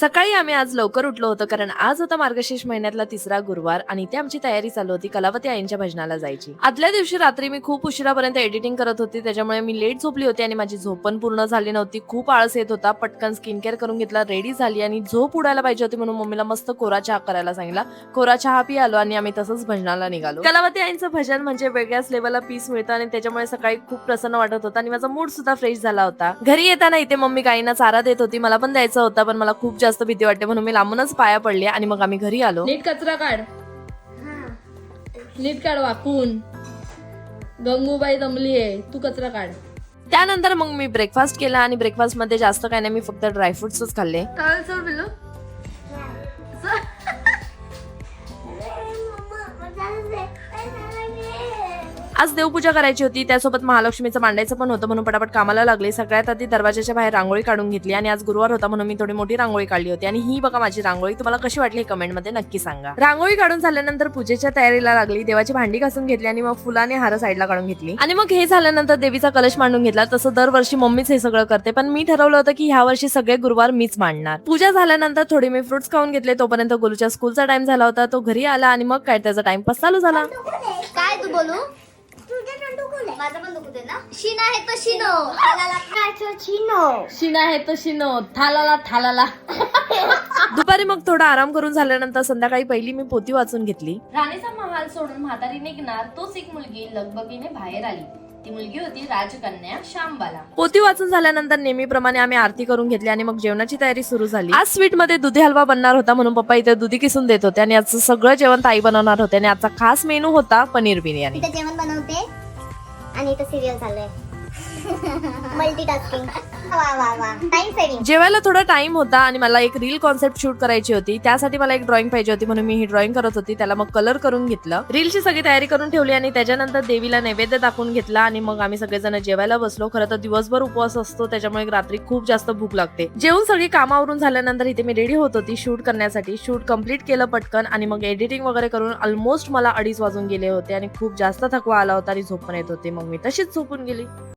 सकाळी आम्ही आज लवकर उठलो होतो कारण आज होता मार्गशीर्ष महिन्यातला तिसरा गुरुवार आणि ते आमची तयारी चालू होती कलावती आईंच्या भजनाला जायची. आदल्या दिवशी रात्री मी खूप उशिरापर्यंत एडिटिंग करत होती त्याच्यामुळे मी लेट झोपली होती आणि माझी झोप पण पूर्ण झाली नव्हती. खूप आळस येत होता पटकन स्किन केअर करून घेतला रेडी झाली आणि झोप उडायला पाहिजे होती म्हणून मम्मीला मस्त कोरा चहा करायला सांगितला. कोरा चहा पी आलो आणि आम्ही तसंच भजनाला निघालो. कलावती आईंचं भजन म्हणजे वेगळ्याच लेवलला पीस मिळतं आणि त्याच्यामुळे सकाळी खूप प्रसन्न वाटत होता आणि माझा मूड सुद्धा फ्रेश झाला होता. घरी येताना इथे मम्मी काहींना चारा देत होती मला पण द्यायचा होता पण मला खूप जास्त भीती वाटते म्हणून मी लांबूनच पाया पडले आणि मग आम्ही घरी आलो. नीट कचरा काढ. नीट काढ वाकून. गंगूबाई दमली आहे तू कचरा काढ. त्यानंतर मग मी ब्रेकफास्ट केला आणि ब्रेकफास्टमध्ये जास्त काय नाही मी फक्त ड्रायफ्रुट्सच खाल्ले. आज देवपूजा करायची होती. त्यासोबत महालक्ष्मीचं मांडायचं पण होतं म्हणून पटापट कामाला लागले. सगळ्यात आधी दरवाजाच्या बाहेर रांगोळी काढून घेतली आणि आज गुरुवार होता म्हणून मी थोडी मोठी रांगोळी काढली होती. आणि ही बघा माझी रांगोळी. तुम्हाला कशी वाटली कमेंटमध्ये नक्की सांगा. रांगोळी काढून झाल्यानंतर पूजेच्या तयारीला लागली. देवाची भांडी घासून घेतली आणि मग फुलाने हार साईडला काढून घेतली. आणि मग हे झाल्यानंतर देवीचा कलश मांडून घेतला. तसं दरवर्षी मम्मीच हे सगळं करते. पण मी ठरवलं होतं की ह्या वर्षी सगळे गुरुवार मीच मांडणार. पूजा झाल्यानंतर थोडी मी फ्रुट्स खाऊन घेतले. तोपर्यंत गोलूच्या स्कूलचा टाइम झाला होता. तो घरी आला आणि मग काय त्याचा टाइमपास चालू झाला. काय तू बोलू? माझं पण ना. शिन आहे तो शिनो. शिना? आहे तो शिनो. थालाला थालाला. दुपारी मग थोडा आराम करून झाल्यानंतर संध्याकाळी पहिली मी पोती वाचून घेतली. राणीचा महाल सोडून म्हातारी निघणार तोच एक मुलगी लगबगीने बाहेर आली. ती मुलगी होती राजकन्या शांबाला पोती वाचून झाल्यानंतर नेहमीप्रमाणे आम्ही आरती करून घेतली आणि मग जेवणाची तयारी सुरू झाली. आज स्वीटमध्ये दुधी हलवा बनणार होता म्हणून पप्पा इथे दुधी किसून देत होते आणि आजचं सगळं जेवण ताई बनवणार होते आणि आजचा खास मेनू होता पनीर बिर्याणी. इथं जेवण बनवते आणि इथं सिरियल चालू आहे. मल्टीटास्किंग वा वा वा. टाइम सेविंग जेवायला थोडा टाइम होता आणि मला एक रील कॉन्सेप्ट शूट करायची होती. त्यासाठी मला एक ड्रॉइंग पाहिजे होती म्हणून मी ही ड्रॉइंग करत होती. त्याला मग कलर करून घेतलं. रीलची सगळी तयारी करून ठेवली आणि त्याच्यानंतर देवीला नैवेद्य दाखवून घेतला आणि मग आम्ही सगळेजण जेवायला बसलो. खरं तर दिवसभर उपवास असतो त्याच्यामुळे रात्री खूप जास्त भूक लागते. जेवून सगळी कामावरून झाल्यानंतर इथे मी रेडी होत होती शूट करण्यासाठी. शूट कंप्लीट केलं पटकन आणि मग एडिटिंग वगैरे करून ऑलमोस्ट मला अडीच वाजून गेले होते आणि खूप जास्त थकवा आला होता आणि झोप पण येत होते. मग मी तशीच झोपून गेली.